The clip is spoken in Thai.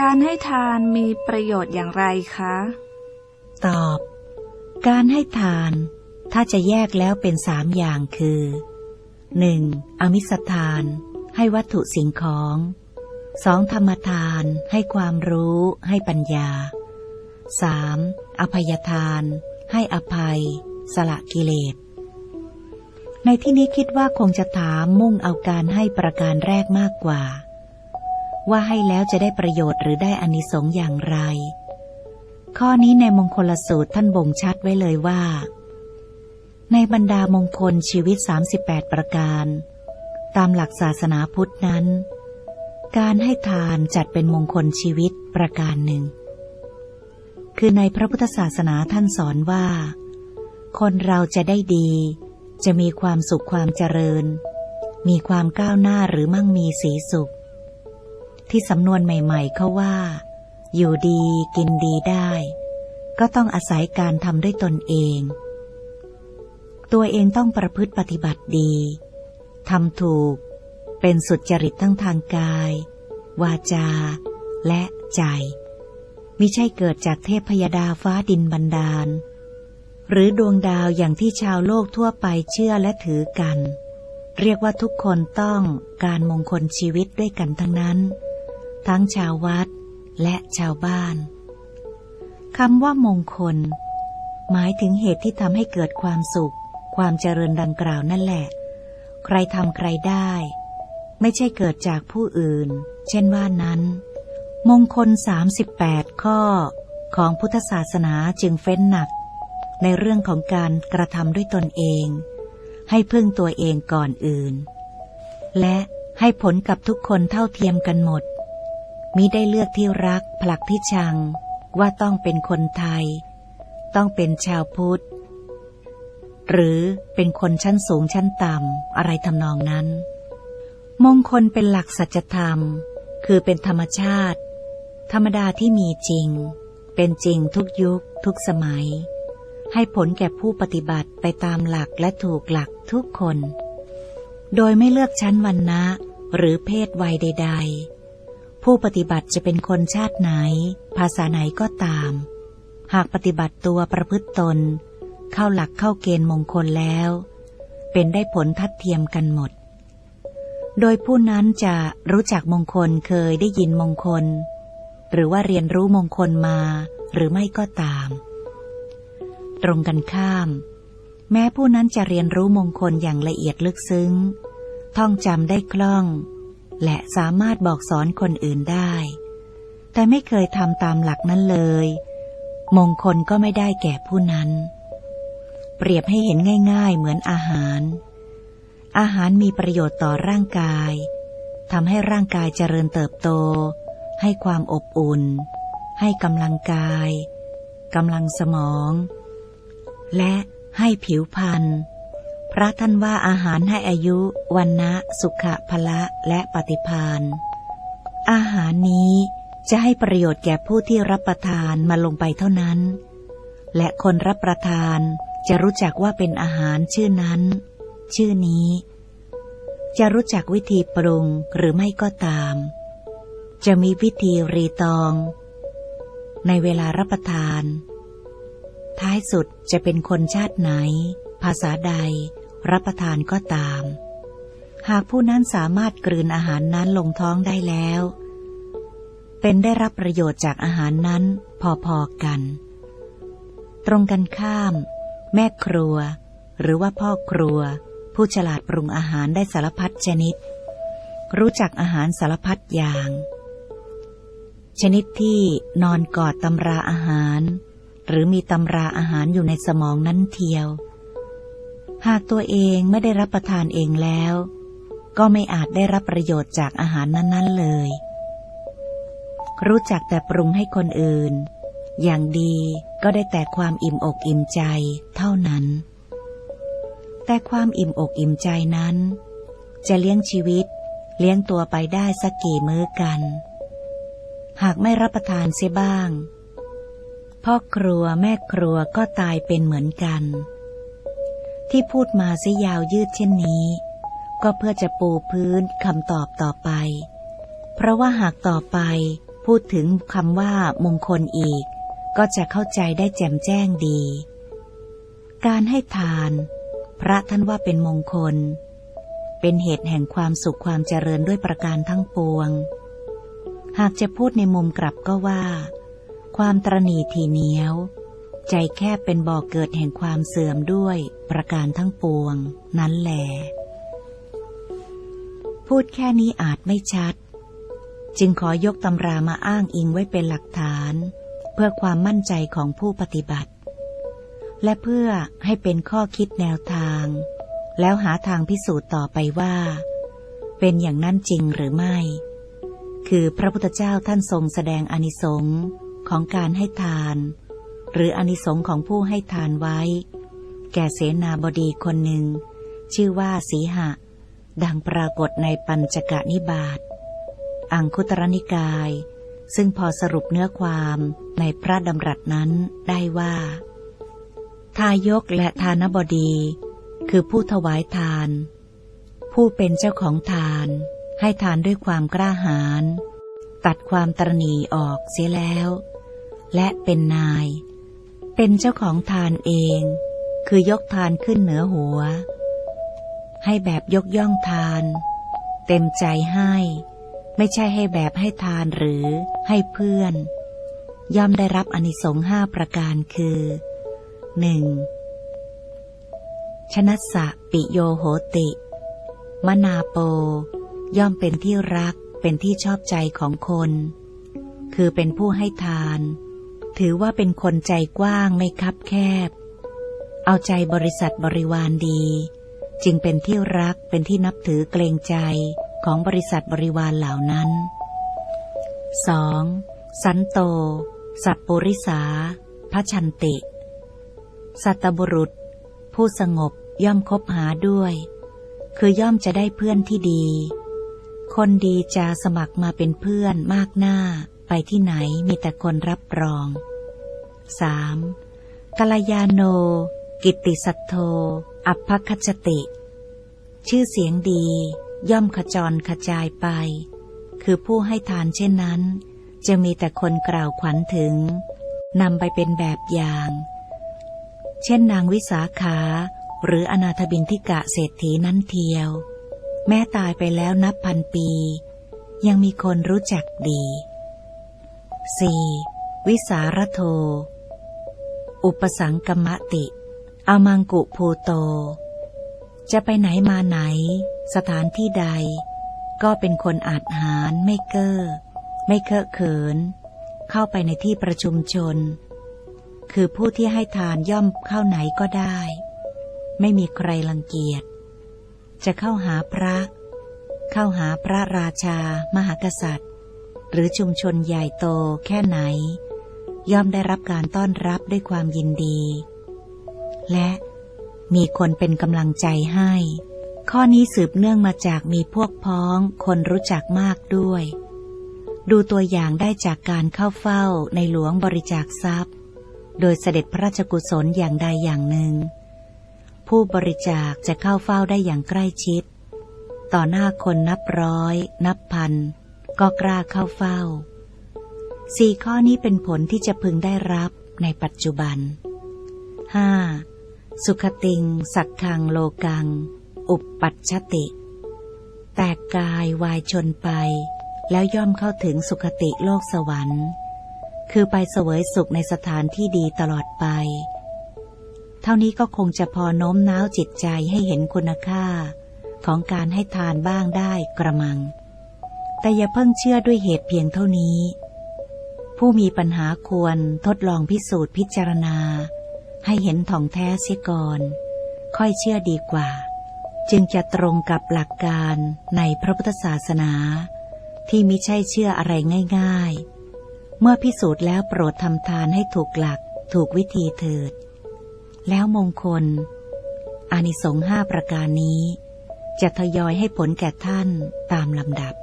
การให้ทานมีประโยชน์อย่างไรคะ ตอบ การให้ทาน ถ้าจะแยกแล้วเป็นสามอย่างคือ 1. อมิสทาน ให้วัตถุสิ่งของ 2. ธรรมทาน ให้ความรู้ให้ปัญญา 3. อภัยทาน ให้อภัย สละกิเลส ในที่นี้คิดว่าคงจะถามมุ่งเอาการให้ประการแรกมากกว่า ว่าให้แล้วจะได้ประโยชน์หรือได้อานิสงส์อย่างไร ข้อนี้ในมงคลสูตรท่านบ่งชัดไว้เลยว่า ในบรรดามงคลชีวิต 38 ประการ ตามหลักศาสนาพุทธนั้น การให้ทานจัดเป็นมงคลชีวิตประการหนึ่ง คือในพระพุทธศาสนาท่านสอนว่า คนเราจะได้ดี จะมีความสุขความเจริญ มีความก้าวหน้าหรือมั่งมีสีสุข ที่สำนวนใหม่ ๆ เขาว่า อยู่ดีกินดีได้ ก็ต้องอาศัยการทำด้วยตนเอง ตัวเองต้องประพฤติปฏิบัติดีทำถูก เป็นสุจริตทั้งทางกาย วาจา และใจมิใช่เกิดจากเทพพยดาฟ้าดินบันดาล หรือดวงดาวอย่างที่ชาวโลกทั่วไปเชื่อและถือกัน เรียกว่าทุกคนต้องการมงคลชีวิตด้วยกันทั้งนั้น ทั้งชาววัดและชาวบ้านคำว่ามงคล หมายถึงเหตุที่ทำให้เกิดความสุข ความเจริญดังกล่าวนั่นแหละ ใครทำใครได้ ไม่ใช่เกิดจากผู้อื่น เช่นว่านั้น มงคล 38 ข้อของพุทธศาสนาจึงเฟ้นหนัก ในเรื่องของการกระทำด้วยตนเอง ให้พึ่งตัวเองก่อนอื่น และให้ผลกับทุกคนเท่าเทียมกันหมด มิได้เลือกที่รักผลักที่ชัง ว่าต้องเป็นคนไทย ต้องเป็นชาวพุทธ หรือเป็นคนชั้นสูงชั้นต่ำอะไรทำนองนั้น มงคลเป็นหลักสัจธรรม คือเป็นธรรมชาติ ธรรมดาที่มีจริง เป็นจริงทุกยุค ทุกสมัย ให้ผลแก่ผู้ปฏิบัติไปตามหลักและถูกหลักทุกคน โดยไม่เลือกชั้นวรรณะหรือเพศวัยใด ๆ ผู้ปฏิบัติจะเป็นคนชาติไหน ภาษาไหนก็ตาม หากปฏิบัติตัวประพฤติตน เข้าหลักเข้าเกณฑ์มงคลแล้ว เป็นได้ผลทัดเทียมกันหมด โดยผู้นั้นจะรู้จักมงคลเคยได้ยินมงคล หรือว่าเรียนรู้มงคลมาหรือไม่ก็ตาม ตรงกันข้าม แม้ผู้นั้นจะเรียนรู้มงคลอย่างละเอียดลึกซึ้ง ท่องจำได้คล่อง และสามารถบอกสอนคนอื่นได้ แต่ไม่เคยทำตามหลักนั้นเลย มงคลก็ไม่ได้แก่ผู้นั้น เปรียบให้เห็นง่ายๆ เหมือนอาหาร อาหารมีประโยชน์ต่อร่างกายทำให้ร่างกายเจริญเติบโต ให้ความอบอุ่น ให้กำลังกายกำลังสมอง และให้ผิวพรรณ พระท่านว่าอาหารให้อายุวันนะสุขะพละและปฏิพานอาหารนี้จะให้ประโยชน์แก่ผู้ที่รับประทานมาลงไปเท่านั้น และคนรับประทานจะรู้จักว่าเป็นอาหารชื่อนั้น ชื่อนี้ จะรู้จักวิธีปรุงหรือไม่ก็ตาม จะมีวิธีรีตอง ในเวลารับประทาน ท้ายสุดจะเป็นคนชาติไหน ภาษาใด รับประทานก็ตาม หากผู้นั้นสามารถกลืนอาหารนั้นลงท้องได้แล้ว เป็นได้รับประโยชน์จากอาหารนั้นพอๆกัน ตรงกันข้าม แม่ครัว หรือว่าพ่อครัว ผู้ฉลาดปรุงอาหารได้สารพัดชนิด รู้จักอาหารสารพัดอย่างชนิดที่นอนกอดตำราอาหาร หรือมีตำราอาหารอยู่ในสมองนั้นเทียว หากตัวเองไม่ได้รับประทานเองแล้ว ก็ไม่อาจได้รับประโยชน์จากอาหารนั้น ๆเลย รู้จักแต่ปรุงให้คนอื่น อย่างดีก็ได้แต่ความอิ่มอกอิ่มใจเท่านั้น แต่ความอิ่มอกอิ่มใจนั้น จะเลี้ยงชีวิต เลี้ยงตัวไปได้สักกี่มื้อกัน หากไม่รับประทานเสียบ้าง พ่อครัวแม่ครัวก็ตายเป็นเหมือนกัน ที่พูดมาเสียยาวยืดเช่นนี้ ก็เพื่อจะปูพื้นคำตอบต่อไป เพราะว่าหากต่อไปพูดถึงคำว่ามงคลอีก ก็จะเข้าใจได้แจ่มแจ้งดี การให้ทาน พระท่านว่าเป็นมงคล เป็นเหตุแห่งความสุขความเจริญด้วยประการทั้งปวง หากจะพูดในมุมกลับก็ว่า ความตรณีทีเหนียว ใจแคบเป็นบ่อกเกิดแห่งความเสื่อมด้วยประการทั้งปวง นั้นแหลพูดแค่นี้อาจไม่ชัด จึงขอยกตำรามาอ้างอิงไว้เป็นหลักฐาน เพื่อความมั่นใจของผู้ปฏิบัติ และเพื่อให้เป็นข้อคิดแนวทาง แล้วหาทางพิสูจน์ต่อไปว่า เป็นอย่างนั้นจริงหรือไม่ คือพระพุทธเจ้าท่านทรงแสดงอนิสงส์ของการให้ทาน หรืออนิสงส์ของผู้ให้ทานไว้ แก่เสนาบดีคนหนึ่ง ชื่อว่าสีหะ ดังปรากฏในปัญจกนิบาตอังคุตรนิกาย ซึ่งพอสรุปเนื้อความในพระดำรัสนั้นได้ว่า ทายกและทานบดี คือผู้ถวายทาน ผู้เป็นเจ้าของทาน ให้ทานด้วยความกล้าหาญตัดความตรณีออกเสียแล้ว และเป็นนาย เป็นเจ้าของทานเอง คือยกทานขึ้นเหนือหัว ให้แบบยกย่องทาน เต็มใจให้ ไม่ใช่ให้แบบให้ทานหรือให้เพื่อน ย่อมได้รับอนิสงส์ห้าประการคือหนึ่งชนะสะปิโยโหติ มนาโป ย่อมเป็นที่รักเป็นที่ชอบใจของคน คือเป็นผู้ให้ทาน ถือว่าเป็นคนใจกว้างไม่คับแคบ เอาใจบริษัทบริวารดี จึงเป็นที่รักเป็นที่นับถือเกรงใจของบริษัทบริวารเหล่านั้น 2. สันโต สัพปุริสาพระชันติ สัตบุรุษ ผู้สงบย่อมคบหาด้วย คือย่อมจะได้เพื่อนที่ดี คนดีจะสมัครมาเป็นเพื่อนมากหน้า ไปที่ไหนมีแต่คนรับรอง 3. กัลยาโน กิตติสัตโธ อัพพคัจจติ ชื่อเสียงดี ย่อมขจรขจายไป คือผู้ให้ทานเช่นนั้น จะมีแต่คนกล่าวขวัญถึงนำไปเป็นแบบอย่าง เช่นนางวิสาขา หรืออนาถบินทิกะเศรษฐีนั้นเทียว แม้ตายไปแล้วนับพันปี ยังมีคนรู้จักดี 4. วิสารโท อุปสังกมติอมังกุภูโต จะไปไหนมาไหน สถานที่ใด ก็เป็นคนอาจหารไม่เก้อ ไม่เคอะเขิน เข้าไปในที่ประชุมชน คือผู้ที่ให้ทานย่อมเข้าไหนก็ได้ ไม่มีใครรังเกียจ จะเข้าหาพระ เข้าหาพระราชามหากษัตริย์ หรือชุมชนใหญ่โตแค่ไหน ย่อมได้รับการต้อนรับด้วยความยินดี และมีคนเป็นกำลังใจให้ ข้อนี้สืบเนื่องมาจากมีพวกพ้องคนรู้จักมากด้วย ดูตัวอย่างได้จากการเข้าเฝ้าในหลวงบริจาคทรัพย์ โดยเสด็จพระราชกุศลอย่างใดอย่างหนึ่ง ผู้บริจาคจะเข้าเฝ้าได้อย่างใกล้ชิด ต่อหน้าคนนับร้อย นับพัน ก็กล้าเข้าเฝ้าสี่ข้อนี้เป็นผลที่จะพึงได้รับในปัจจุบัน 5. สุขติง สักขังโลกัง อุปปัชชติ แตกกายวายชนไป แล้วย่อมเข้าถึงสุขติโลกสวรรค์ คือไปเสวยสุขในสถานที่ดีตลอดไป เท่านี้ก็คงจะพอโน้มน้าวจิตใจให้เห็นคุณค่า ของการให้ทานบ้างได้กระมัง แต่อย่าเพิ่งเชื่อด้วยเหตุเพียงเท่านี้ ผู้มีปัญหาควรทดลองพิสูจน์พิจารณา ให้เห็นถ่องแท้เสียก่อน ค่อยเชื่อดีกว่า จึงจะตรงกับหลักการในพระพุทธศาสนา ที่มิใช่เชื่ออะไรง่าย ๆ เมื่อพิสูจน์แล้วโปรดทำทานให้ถูกหลักถูกวิธีเถิด แล้วมงคล อานิสงส์ห้าประการนี้ จะทยอยให้ผลแก่ท่านตามลำดับ